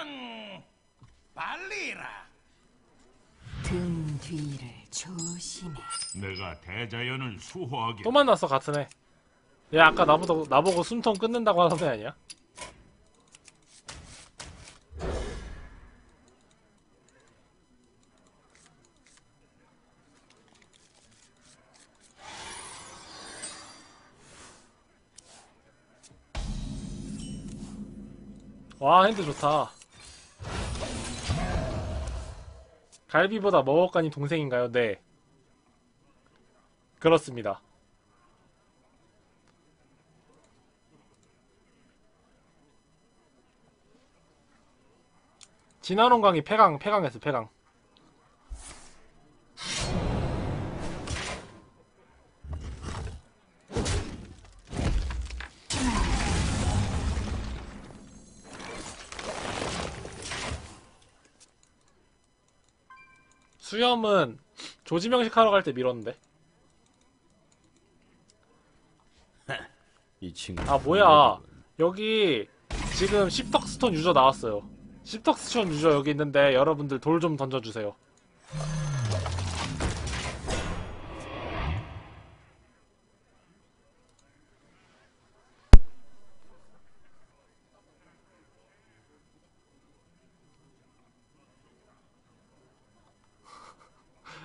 그 상대는 발리라. 등 뒤를 조심해. 내가 대자연을 수호하게 또 만났어 같은 애. 얘 아까 나보고 나보고 숨통 끊는다고 하던 애 아니야? 와 핸드 좋다. 갈비보다 머거간이 동생인가요? 네. 그렇습니다. 진화론강이 폐강, 폐강했어, 폐강. 수염은 조지명식 하러 갈 때 밀었는데. 이 친구. 아 뭐야 여기 지금 십덕스톤 유저 나왔어요 십덕스톤 유저 여기 있는데 여러분들 돌 좀 던져주세요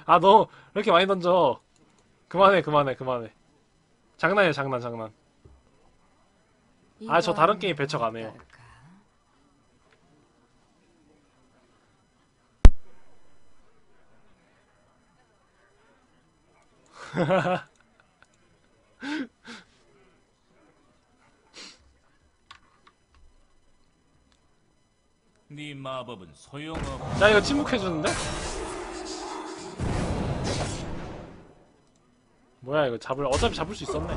아너왜 이렇게 많이 던져 그만해 그만해 그만해 장난이야 장난 장난 아, 저 다른 게임 배척 안 해요. 네 마법은 소용없 야 이거 침묵해 주는데? 뭐야 이거 잡을 어차피 잡을 수 있었네.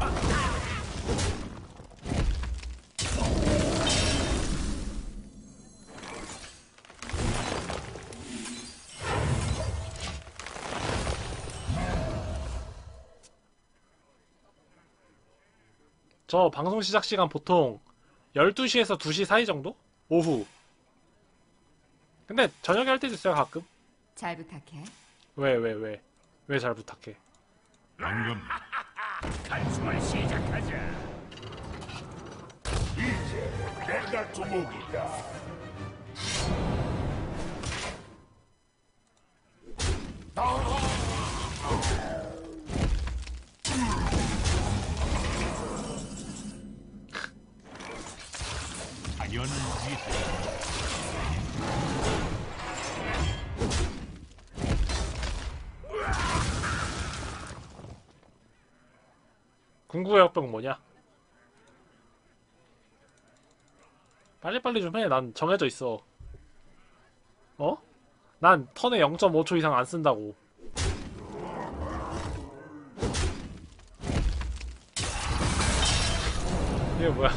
저 방송 시작 시간 보통 12시에서 2시 사이 정도? 오후. 근데 저녁에 할 때도 있어요 가끔. 잘 부탁해. 왜 왜 왜? 왜 잘 부탁해 방금 단숨을 시작하자. 내가 두목이다 궁극의 역병 뭐냐? 빨리빨리 좀 해. 난 정해져 있어. 어? 난 턴에 0.5초 이상 안 쓴다고. 이게 뭐야?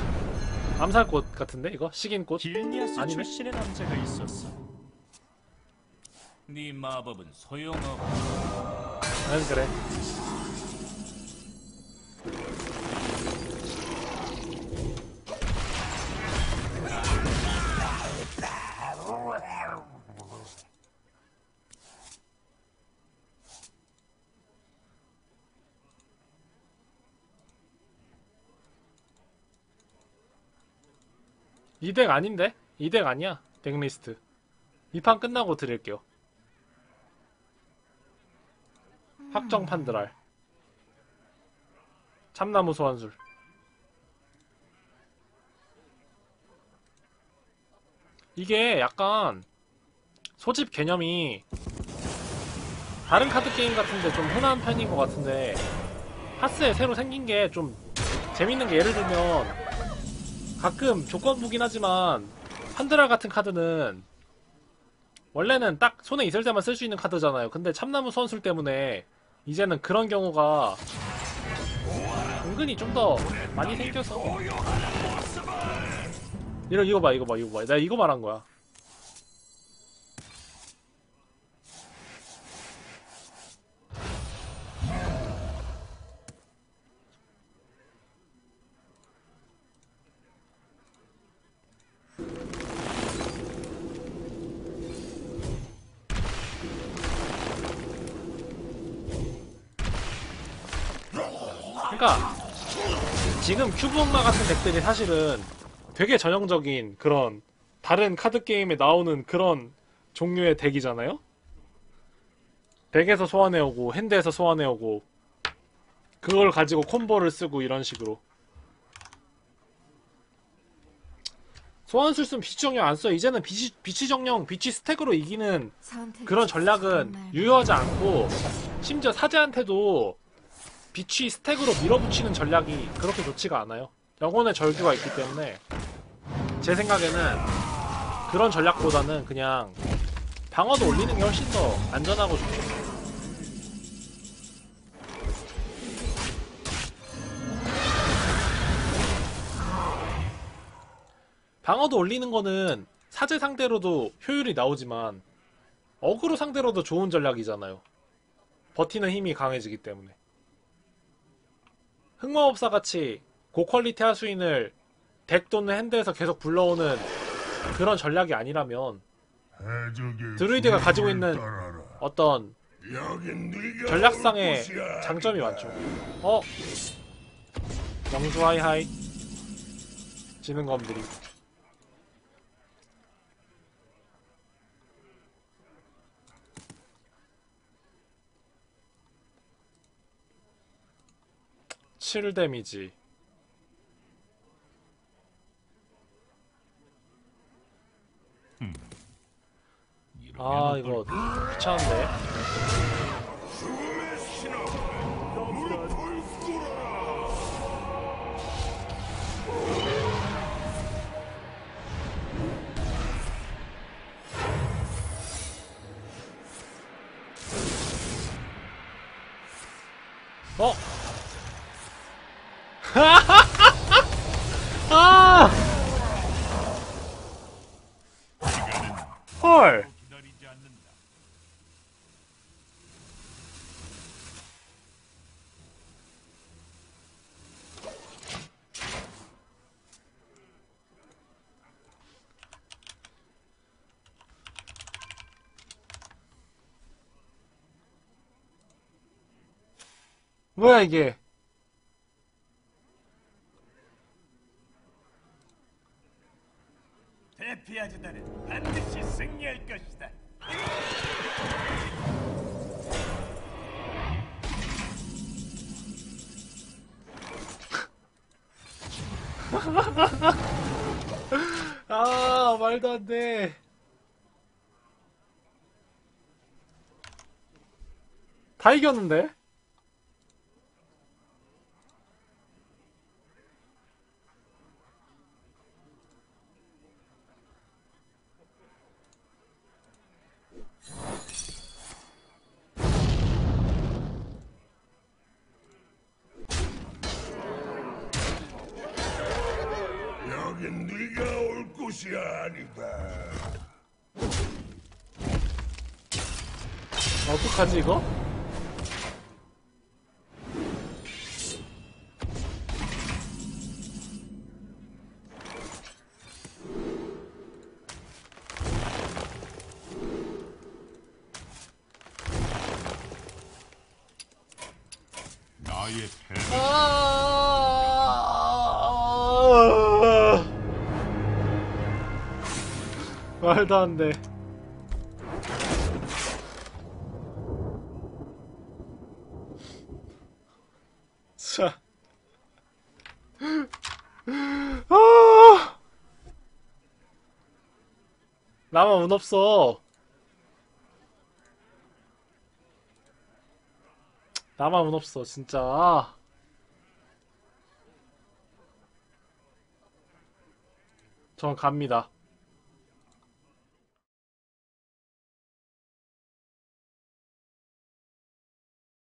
암살꽃 같은데 이거? 식인꽃? 길니아스 아니네? 출신의 남자가 있었어. 네 마법은 소용없 안 그래. 이 덱 아닌데? 이 덱 아니야. 덱 리스트. 이 판 끝나고 드릴게요. 합정 판드랄. 참나무 소환술. 이게 약간 소집 개념이 다른 카드 게임 같은데 좀 흔한 편인 것 같은데 하스에 새로 생긴 게 좀 재밌는 게 예를 들면 가끔 조건부긴 하지만 판드랄 같은 카드는 원래는 딱 손에 있을 때만 쓸 수 있는 카드잖아요. 근데 참나무 소환술 때문에 이제는 그런 경우가 은근히 좀 더 많이 생겨서. 이거 이거 봐 이거 봐 이거 봐. 내가 이거 말한 거야 그러니까 지금 큐브 흑마 같은 덱들이 사실은 되게 전형적인 그런 다른 카드 게임에 나오는 그런 종류의 덱이잖아요. 덱에서 소환해오고 핸드에서 소환해오고 그걸 가지고 콤보를 쓰고 이런 식으로 소환술 쓰면 비치 정령 안 써. 이제는 비치, 비치 정령, 비치 스택으로 이기는 그런 전략은 유효하지 않고 심지어 사제한테도 비치 스택으로 밀어붙이는 전략이 그렇게 좋지가 않아요. 영혼의 절규가 있기 때문에 제 생각에는 그런 전략보다는 그냥 방어도 올리는 게 훨씬 더 안전하고 좋죠. 방어도 올리는 거는 사제 상대로도 효율이 나오지만 어그로 상대로도 좋은 전략이잖아요. 버티는 힘이 강해지기 때문에. 흑마법사 같이 고퀄리티 하수인을 덱 또는 핸드에서 계속 불러오는 그런 전략이 아니라면 드루이드가 가지고 있는 어떤 전략상의 장점이 많죠. 어? 영주 하이하이. 지능검들이. 칠 데미지. 아 이거 귀찮은데. 어? 아! 헐. 뭐야 이게? 대피하지다는 반드시 승리할 것이다. 아 말도 안 돼. 다 이겼는데? 여긴 네가 올 곳이 아니다. 어떡하지 이거? 나의 패 말도 안 돼. 자. 아! 나만 운 없어. 나만 운 없어, 진짜. 전 갑니다.